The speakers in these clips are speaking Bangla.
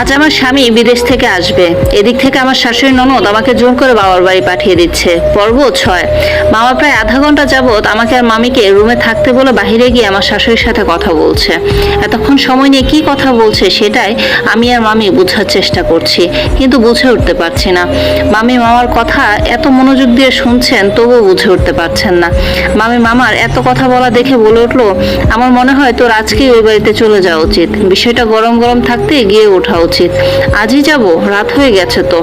আজ আমার স্বামী বিদেশ থেকে আসবে। এদিক থেকে আমার শাশুড়ি ননদ আমাকে জোর করে বাবার বাড়ি পাঠিয়ে দিচ্ছে। পর্ব ছয়। মামা প্রায় আধা ঘণ্টা যাবৎ আমাকে আর মামিকে রুমে থাকতে বলে বাইরে গিয়ে আমার শাশুড়ির সাথে কথা বলছে। এতক্ষণ সময় নিয়ে কি কথা বলছে সেটাই আমি আর মামি বোঝার চেষ্টা করছি, কিন্তু বুঝে উঠতে পারছি না। মামি মামার কথা এত মনোযোগ দিয়ে শুনছেন, তবুও বুঝে উঠতে পারছেন না। মামি মামার এত কথা বলা দেখে বলে উঠল, আমার মনে হয় তোর আজকেই ওই বাড়িতে চলে যাওয়া উচিত। বিষয়টা গরম গরম থাকতে গিয়ে ওঠা উচিত আজই যাব রাত হয়ে গেছে তো।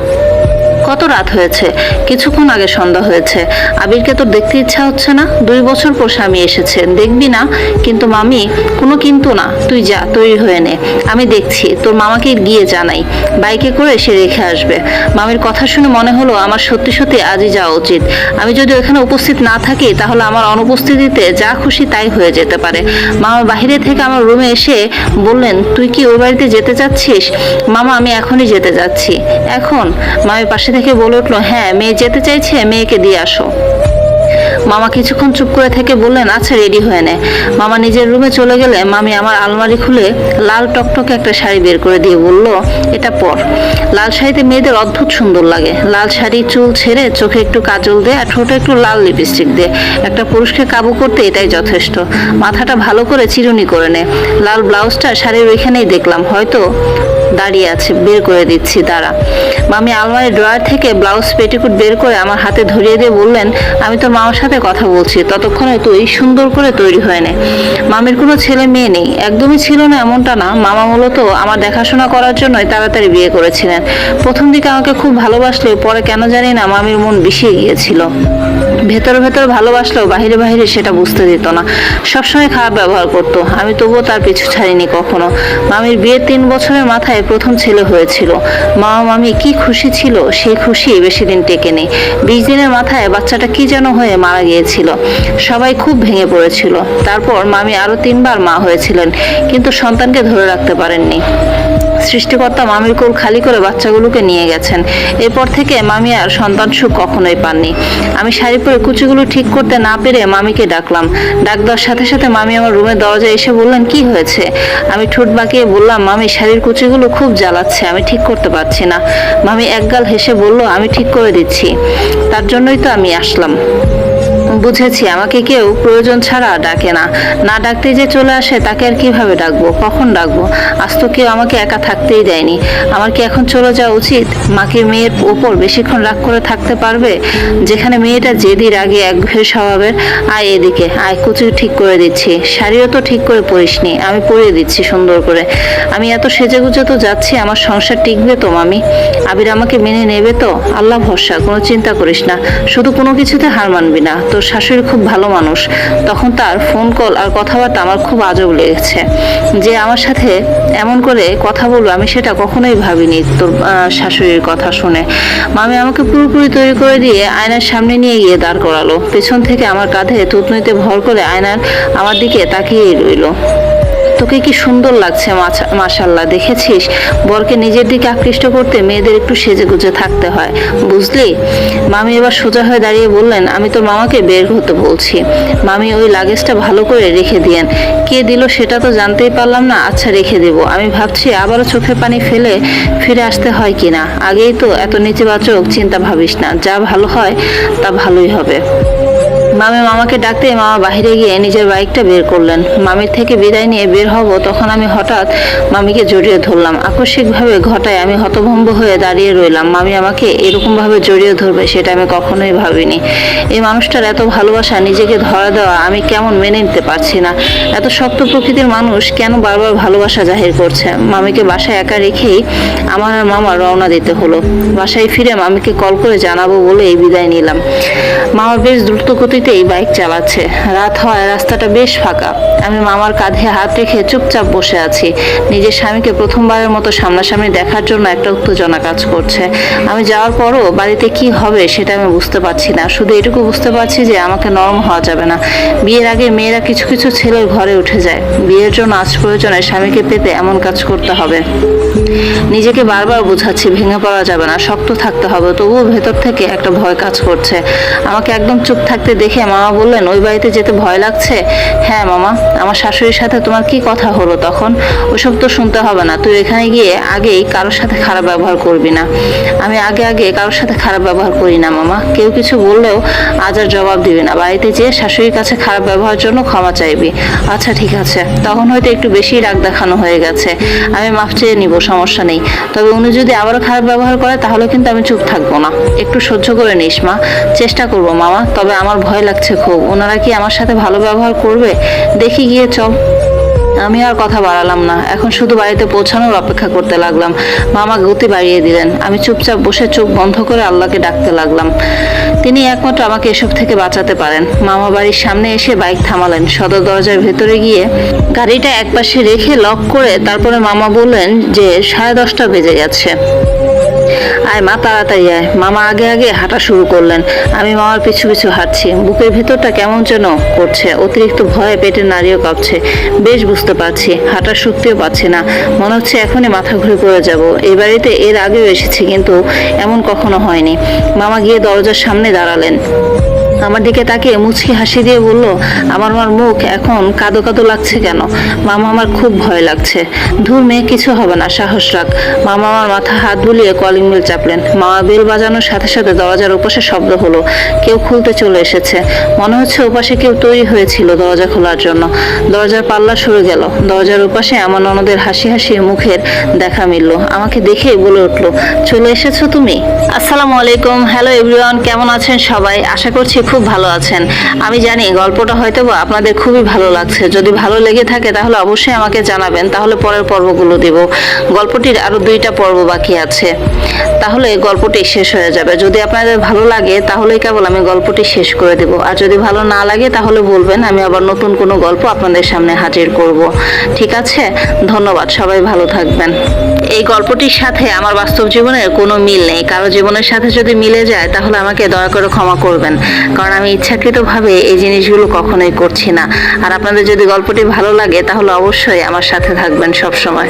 কত রাত হয়েছে? কিছুক্ষণ আগে সন্ধ্যা হয়েছে। আবিরকে তোর দেখতে ইচ্ছা হচ্ছে না। দুই বছর পর স্বামী এসেছে। দেখবি না, কিন্তু মামি, কোনো কিন্তু না। তুই যা, তৈরি হয়ে নে। আমি দেখছি, তোর মামাকে গিয়ে জানাই। বাইকে করে সে রেখে আসবে। মামির কথা শুনে মনে হলো আমার সত্যি সত্যি আজই যাওয়া উচিত। আমি যদি ওখানে উপস্থিত না থাকি, তাহলে আমার অনুপস্থিতিতে যা খুশি তাই হয়ে যেতে পারে। মামা বাইরে থেকে আমার রুমে এসে বললেন, তুই কি ওই বাড়িতে যেতে চাচ্ছিস? মামা, আমি এখনই যেতে যাচ্ছি। এখন? মামির পাশে থেকে বলে উঠল হ্যাঁ মেয়ে যেতে চাইছে, মেয়েকে দিয়ে আসো। মামা কিছুক্ষণ চুপ করে থেকে বললেন আচ্ছা রেডি হয়ে নে। মামা নিজের রুমে চলে গেলে মামি আমার আলমারি খুলে লাল টকটকে একটা শাড়ি বের করে দিয়ে বলল, এটা পর। লাল শাড়িতে মেয়েদের অদ্ভুত সুন্দর লাগে। লাল শাড়ি, চুল ছেড়ে চোখে একটু কাজল দে আর ঠোঁটে একটু লাল লিপস্টিক দে একটা পুরুষকে কাবু করতে এটাই যথেষ্ট। মাথাটা ভালো করে চিরুনি করে নে। লাল ব্লাউজটা শাড়ির ওইখানেই দেখলাম, হয়তো দাঁড়িয়ে আছে। বের করে দিচ্ছি, দাঁড়া। মামি আলমারি ড্রয়ার থেকে ব্লাউজ, পেটিকুট বের করে আমার হাতে ধরিয়ে দিয়ে বললেন, আমি তোর মামার সাথে কথা বলছি। ততক্ষণে তুই সুন্দর করে তৈরি হয়ে নে। মামির কোনো ছেলে মেয়ে নেই। একদমই ছিল না এমনটা না। মামা মূলত আমার দেখাশোনা করার জন্যই তাড়াতাড়ি বিয়ে করেছিলেন। প্রথম দিকে আমাকে খুব ভালোবাসলেও পরে কেন জানি না মামির মন বিষিয়ে গিয়েছিল। ভেতর ভেতর ভালোবাসলেও বাহিরে বাহিরে সেটা বুঝতে দিত না। সবসময় খারাপ ব্যবহার করতো। আমি তবুও তার পিছু ছাড়িনি কখনো। মামির বিয়ের তিন বছরের মাথায় প্রথম ছেলে হয়েছিল। মামা মামি কি খুশি ছিল, সেই খুশি বেশি দিন টেকে নেই বিশ দিনের মাথায় বাচ্চাটা কি যেন হয়ে মারা গিয়েছিল। সবাই খুব ভেঙে পড়েছিল। তারপর মামি আরও তিনবার মা হয়েছিলেন, কিন্তু সন্তানকে ধরে রাখতে পারেননি। সৃষ্টিকর্তা মামির কোল খালি করে বাচ্চাগুলোকে নিয়ে গেছেন। এরপর থেকে মামি আর সন্তান সুখ কখনোই পাননি। আমি শাড়ি পরে কুচিগুলো ঠিক করতে না পেরে মামিকে ডাকলাম। ডাক দেওয়ার সাথে সাথে মামি আমার রুমের দরজায় এসে বললেন, কি হয়েছে? আমি ঠোঁট বাঁকিয়ে বললাম, মামি, শাড়ির কুচিগুলো খুব জ্বালাচ্ছে, আমি ঠিক করতে পারছি না। মামি একগাল হেসে বলল, আমি ঠিক করে দিচ্ছি। তার জন্যই তো আমি আসলাম। বুঝেছি, আমাকে কেউ প্রয়োজন ছাড়া ডাকে না। না ডাকতে যে চলে আসে, তাকে আর কীভাবে ডাকবো? কখন ডাকবো? আজ তো কেউ আমাকে একা থাকতেই দেয়নি। আমার কি এখন চলে যাওয়া উচিত? মাকে মেয়ের ওপর বেশিক্ষণ রাগ করে থাকতে পারবে? যেখানে মেয়েটা জেদি রাগে একঘেয়ে স্বভাবের, আয় এদিকে। আয়, কুচি ঠিক করে দিচ্ছি। শাড়িও তো ঠিক করে পরিসনি। আমি পরিয়ে দিচ্ছি সুন্দর করে। আমি এত সেজে গুজে তো যাচ্ছি, আমার সংসার টিকবে তো, মামি? আবির আমাকে মেনে নেবে তো? আল্লাহ ভরসা, কোনো চিন্তা করিস না। শুধু কোনো কিছুতে হার মানবি না। শাশুড়ি খুব ভালো মানুষ। তখন তার ফোন কল আর কথাবার্তা আমার খুব আজব লেগেছে। যে আমার সাথে এমন করে কথা বলব, আমি সেটা কখনোই ভাবিনি তোর শাশুড়ির কথা শুনে। মামি আমাকে পুরোপুরি তৈরি করে দিয়ে আয়নার সামনে নিয়ে গিয়ে দাঁড় করালো। পেছন থেকে আমার কাঁধে থুতনিতে ভর করে আয়নার আমার দিকে তাকিয়েই রইল। তোকে কি সুন্দর লাগছে মাশাল্লাহ, দেখেছিস? বরকে নিজের দিকে আকৃষ্ট করতে মেয়েদের একটু সেজে গুজে থাকতে হয়। বুঝলি? মামি এবার সোজা হয়ে দাঁড়িয়ে বললেন, আমি তোর মামাকে বের হতে বলছি। মামি ওই লাগেজটা ভালো করে রেখে দিয়েন। কে দিল সেটা তো জানতেই পারলাম না আচ্ছা রেখে দেব। আমি ভাবছি আবারও চোখে পানি ফেলে ফিরে আসতে হয় কিনা। আগেই তো এত নেতিবাচক চিন্তা ভাবিস না। যা ভালো হয়, তা ভালোই হবে। মামি মামাকে ডাকতে মামা বাইরে গিয়ে নিজের বাইকটা বের করলেন। মামির থেকে বিদায় নিয়ে বের হব তখন আমি হঠাৎ মামিকে জড়িয়ে ধরলাম। আকস্মিকভাবে ঘটায় আমি হতভম্ব হয়ে দাঁড়িয়ে রইলাম। মামি আমাকে এরকম ভাবে জড়িয়ে ধরবে সেটা আমি কখনোই ভাবিনি। এই মানুষটার এত ভালোবাসা নিজেকে ধরা দেওয়া আমি কেমন মেনে নিতে পারছি না। এত শক্ত প্রকৃতির মানুষ কেন বারবার ভালোবাসা জাহির করছে? মামিকে বাসায় একা রেখেই আমার আর মামা রওনা দিতে হলো। বাসায় ফিরে মামিকে কল করে জানাব বলে এই বিদায় নিলাম। মামা বেশ দ্রুত গতিতেই বাইক চালাচ্ছে। রাত হয় রাস্তাটা বেশ ফাঁকা। আমি মামার কাঁধে হাত রেখে চুপচাপ বসে আছি। নিজের স্বামীকে প্রথমবারের মতো সামনাসামনি দেখার জন্য একটা উত্তেজনা কাজ করছে। আমি যাওয়ার পরও বাড়িতে কি হবে সেটা আমি বুঝতে পারছি না। শুধু এটুকু বুঝতে পারছি যে আমাকে নরম হওয়া যাবে না। বিয়ের আগে মেয়েরা কিছু কিছু ছেলের ঘরে উঠে যায়। বিয়ের জন্য আজ প্রয়োজনে স্বামীকে পেতে এমন কাজ করতে হবে। নিজেকে বারবার বোঝাচ্ছি, ভেঙে পড়া যাবে না। শক্ত থাকতে হবে। তবুও ভেতর থেকে একটা ভয় কাজ করছে। আমাকে একদম চুপ থাকতে দেখে দেখে মামা বললেন, ওই বাড়িতে যেতে ভয় লাগছে? হ্যাঁ মামা, আমার শাশুড়ির সাথে তোমার কি কথা হলো তখন? ওসব তো শুনতে হবে না, তুই এখানে গিয়ে আগেই কারোর সাথে খারাপ ব্যবহার করবি না। আমি আগে আগে কারোর সাথে খারাপ ব্যবহার করি না মামা, কেউ কিছু বললেও আজ আর জবাব দিবি না, বাড়িতে যেয়ে শাশুড়ির কাছে খারাপ ব্যবহারের জন্য ক্ষমা চাইবি। আচ্ছা ঠিক আছে, তখন হয়তো একটু বেশি রাগ দেখানো হয়ে গেছে, আমি মাফ চেয়ে নিব, সমস্যা নেই। তবে উনি যদি আবারও খারাপ ব্যবহার করে, তাহলে কিন্তু আমি চুপ থাকব না, একটু সহ্য করে নিস মা, চেষ্টা করব মামা, তবে আমার ভয় লাগছে খুব। ওনারা কি আমার সাথে ভালো ব্যবহার করবে? দেখি গিয়ে, চল। আমি আর কথা বাড়ালাম না। এখন শুধু বাড়িতে পৌঁছানোর অপেক্ষা করতে লাগলাম। মামা গতি বাড়িয়ে দিলেন। আমি চুপচাপ বসে চোখ বন্ধ করে আল্লাহকে ডাকতে লাগলাম। তিনি একমাত্র আমাকে এসব থেকে বাঁচাতে পারেন। মামা বাড়ির সামনে এসে বাইক থামালেন। সদর দরজার ভেতরে গিয়ে গাড়িটা একপাশে রেখে লক করে তারপরে মামা বললেন যে সাড়ে দশটা বেজে গেছে। আয়, মা, তাড়াতাড়ি আয়। মামা আগে আগে হাঁটা শুরু করলেন। আমি মামার পিছু পিছু হাঁটছি। বুকের ভেতরটা কেমন যেন করছে। অতিরিক্ত ভয়ে পেটের নাড়িও কাঁপছে। বেশ বুঝতে পারছি, হাঁটার শক্তিও পাচ্ছি না। মনে হচ্ছে এখনই মাথা ঘুরে পড়ে যাব। এই বাড়িতে এর আগেও এসেছি, কিন্তু এমন কখনো হয়নি। মামা গিয়ে দরজার সামনে দাঁড়ালেন। আমার দিকে তাকিয়ে মুচকি হাসি দিয়ে বলল, আমার আমার মুখ এখন কাদো কাদো লাগছে কেন? মামা আমার খুব ভয় লাগছে। ধুর মেয়ে, কিছু হবে না, সাহস রাখ। মামা আমার মাথা হাত বুলিয়ে কলিং বেল চাপলেন। মামা বেল বাজানোর সাথে সাথে দরজার ওপাশে শব্দ হলো। কেউ খুলতে চলে এসেছে। মনে হচ্ছে ওপাশে কেউ তৈরি হয়েছিল দরজা খোলার জন্য। দরজার পাল্লা সরে গেল। দরজার ওপাশে আমার ননদের হাসি হাসি মুখের দেখা মিলল। আমাকে দেখেই বলে উঠল, চলে এসেছ তুমি? আসসালামু আলাইকুম। হ্যালো এভরিওয়ান কেমন আছেন সবাই? আশা করছি খুব ভালো আছেন। আমি জানি গল্পটা হয়তো আপনাদের খুবই ভালো লাগছে। যদি ভালো লেগে থাকে তাহলে অবশ্যই আমাকে জানাবেন, তাহলে পরের পর্বগুলো দেব। গল্পটির আরও দুইটা পর্ব বাকি আছে। তাহলে গল্পটি শেষ হয়ে যাবে। যদি আপনাদের ভালো লাগে তাহলে কেবল আমি গল্পটি শেষ করে দেব। আর যদি ভালো না লাগে তাহলে বলবেন, আমি আবার নতুন কোনো গল্প আপনাদের সামনে হাজির করব। ঠিক আছে? ধন্যবাদ। সবাই ভালো থাকবেন। এই গল্পটির সাথে আমার বাস্তব জীবনের কোনো মিল নেই। কারও জীবনের সাথে যদি মিলে যায়, তাহলে আমাকে দয়া করে ক্ষমা করবেন। কারণ আমি ইচ্ছাকৃতভাবে এই জিনিসগুলো কখনোই করছি না। আর আপনাদের যদি গল্পটি ভালো লাগে, তাহলে অবশ্যই আমার সাথে থাকবেন সব সময়